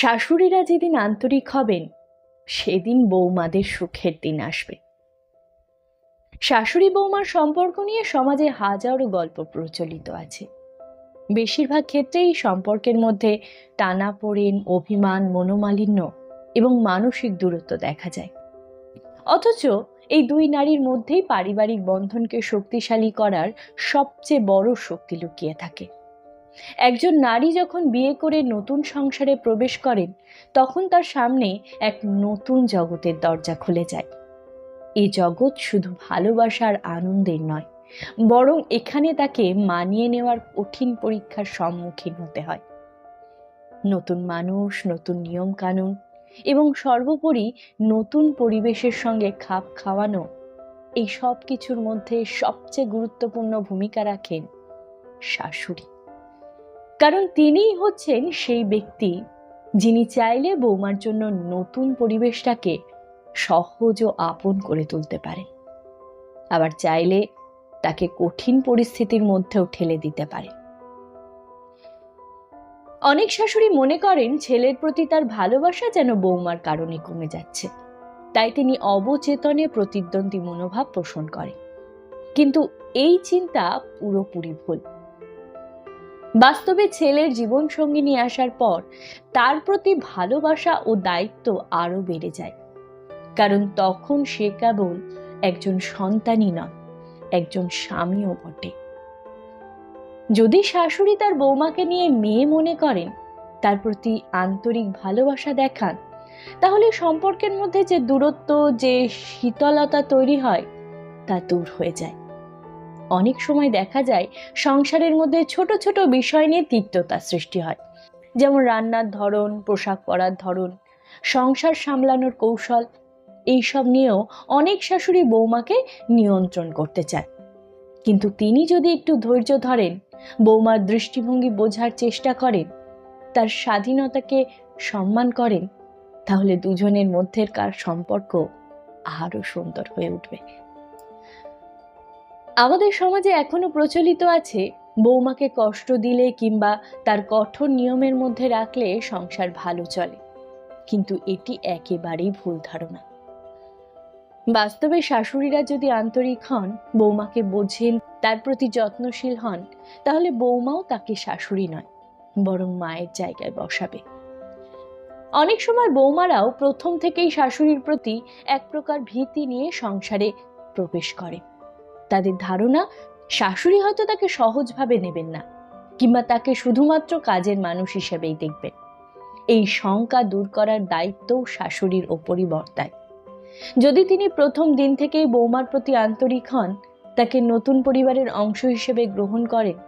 শাশুড়িরা যেদিন আন্তরিক হবেন, সেদিন বৌমাদের সুখের দিন আসবে। শাশুড়ি বৌমার সম্পর্ক নিয়ে সমাজে হাজারো গল্প প্রচলিত আছে। বেশিরভাগ ক্ষেত্রেই সম্পর্কের মধ্যে টানাপোড়েন অভিমান, মনোমালিন্য এবং মানসিক দূরত্ব দেখা যায়। অথচ এই দুই নারীর মধ্যেই পারিবারিক বন্ধনকে শক্তিশালী করার সবচেয়ে বড় শক্তি লুকিয়ে থাকে। একজন নারী যখন বিয়ে করে নতুন সংসারে প্রবেশ করেন, তখন তার সামনে এক নতুন জগতের দরজা খুলে যায়। এই জগৎ শুধু ভালোবাসার আনন্দের নয়, বরং এখানে তাকে মানিয়ে নেওয়ার কঠিন পরীক্ষার সম্মুখীন হতে হয়। নতুন মানুষ, নতুন নিয়ম কানুন এবং সর্বোপরি নতুন পরিবেশের সঙ্গে খাপ খাওয়ানো, এই সব কিছুর মধ্যে সবচেয়ে গুরুত্বপূর্ণ ভূমিকা রাখেন শাশুড়ি। কারণ তিনিই হচ্ছেন সেই ব্যক্তি যিনি চাইলে বৌমার জন্য নতুন পরিবেশটাকে সহজ ও আপন করে তুলতে পারে আবার চাইলে তাকে কঠিন পরিস্থিতির মধ্যেও ঠেলে দিতে পারে অনেক শাশুড়ি মনে করেন ছেলের প্রতি তার ভালোবাসা যেন বৌমার কারণে কমে যাচ্ছে। তাই তিনি অবচেতনে প্রতিদ্বন্দ্বী মনোভাব পোষণ করে কিন্তু এই চিন্তা পুরোপুরি ভুল। বাস্তবে ছেলের জীবন সঙ্গী নিয়ে আসার পর তার প্রতি ভালোবাসা ও দায়িত্ব আরও বেড়ে যায়। কারণ তখন সে কেবল একজন সন্তানই নয়, একজন স্বামীও বটে। যদি শাশুড়ি তার বৌমাকে নিয়ে মেয়ে মনে করেন, তার প্রতি আন্তরিক ভালোবাসা দেখান, তাহলে সম্পর্কের মধ্যে যে দূরত্ব, যে শীতলতা তৈরি হয়, তা দূর হয়ে যায়। অনেক সময় দেখা যায় সংসারের মধ্যে ছোট ছোট বিষয় নিয়ে তিক্ততা সৃষ্টি হয়। যেমন রান্নার ধরন, পোশাক পরার ধরন, সংসার সামলানোর কৌশল, এইসব নিয়েও অনেক শাশুড়ি বৌমাকে নিয়ন্ত্রণ করতে চায়। কিন্তু তিনি যদি একটু ধৈর্য ধরেন, বৌমার দৃষ্টিভঙ্গি বোঝার চেষ্টা করেন, তার স্বাধীনতাকে সম্মান করেন, তাহলে দুজনের মধ্যেকার সম্পর্ক আরও সুন্দর হয়ে উঠবে। আমাদের সমাজে এখনও প্রচলিত আছে, বৌমাকে কষ্ট দিলে কিংবা তার কঠোর নিয়মের মধ্যে রাখলে সংসার ভালো চলে। কিন্তু এটি একেবারেই ভুল ধারণা। বাস্তবে শাশুড়িরা যদি আন্তরিক হন, বৌমাকে বোঝেন, তার প্রতি যত্নশীল হন, তাহলে বৌমাও তাকে শাশুড়ি নয়, বরং মায়ের জায়গায় বসাবে। অনেক সময় বৌমারাও প্রথম থেকেই শাশুড়ির প্রতি এক প্রকার ভীতি নিয়ে সংসারে প্রবেশ করে। তাদের ধারণা শাশুড়ি হয়তো তাকে সহজভাবে নেবেন না, কিংবা তাকে শুধুমাত্র কাজের মানুষ হিসেবেই দেখবেন। এই শঙ্কা দূর করার দায়িত্বও শাশুড়ির ওপরই বর্তায়। যদি তিনি প্রথম দিন থেকেই বৌমার প্রতি আন্তরিক হন, তাকে নতুন পরিবারের অংশ হিসেবে গ্রহণ করেন,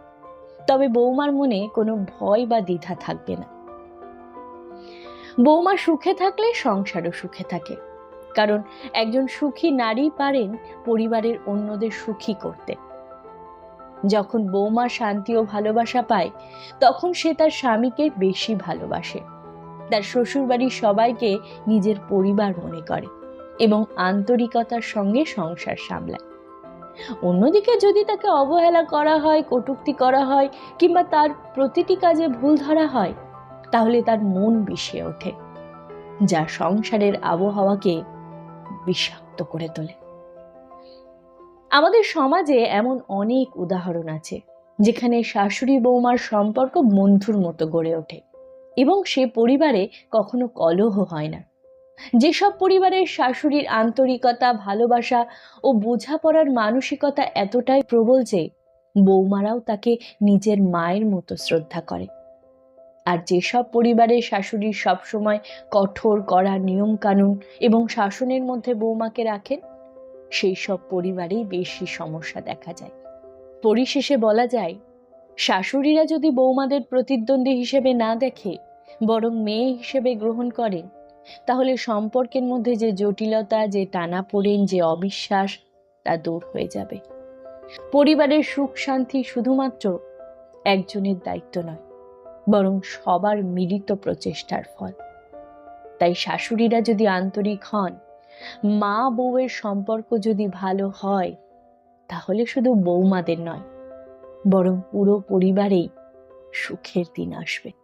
তবে বৌমার মনে কোনো ভয় বা দ্বিধা থাকবে না। বৌমা সুখে থাকলে সংসারও সুখে থাকে। কারণ একজন সুখী নারী পারেন পরিবারের অন্যদের সুখী করতে। যখন বৌমা শান্তি ও ভালোবাসা পায়, তখন সে তার স্বামীকে বেশি ভালোবাসে। তার শ্বশুরবাড়ির সবাইকে নিজের পরিবার মনে করে এবং আন্তরিকতার সঙ্গে সংসার সামলায়। অন্যদিকে যদি তাকে অবহেলা করা হয়, কটুক্তি করা হয় কিংবা তার প্রতিটি কাজে ভুল ধরা হয়, তাহলে তার মন বিষে ওঠে, যা সংসারের আবহাওয়াকে বিষাক্ত করে তোলে। আমাদের সমাজে এমন অনেক উদাহরণ আছে, যেখানে শাশুড়ি বৌমার সম্পর্ক বন্ধুর মতো গড়ে ওঠে এবং সে পরিবারে কখনো কলহ হয় না। যেসব পরিবারের শাশুড়ির আন্তরিকতা, ভালোবাসা ও বোঝাপড়ার মানসিকতা এতটাই প্রবল যে, বৌমারাও তাকে নিজের মায়ের মতো শ্রদ্ধা করে। আর যেসব পরিবারের শাশুড়ি সবসময় কঠোর করা নিয়ম কানুন এবং শাসনের মধ্যে বৌমাকে রাখেন সেই সব পরিবারেই বেশি সমস্যা দেখা যায়। পরিশেষে বলা যায়, শাশুড়িরা যদি বৌমাদের প্রতিদ্বন্দ্বী হিসেবে না দেখে, বরং মেয়ে হিসেবে গ্রহণ করেন, তাহলে সম্পর্কের মধ্যে যে জটিলতা, যে টানাপোড়েন, যে অবিশ্বাস, তা দূর হয়ে যাবে। পরিবারের সুখ শান্তি শুধুমাত্র একজনের দায়িত্ব নয় বরং সবার মিলিত প্রচেষ্টার ফল। তাই শাশুড়িরা যদি আন্তরিক হন, মা বউয়ের সম্পর্ক যদি ভালো হয়, তাহলে শুধু বৌমাদের নয়, বরং পুরো পরিবারেই সুখের দিন আসবে।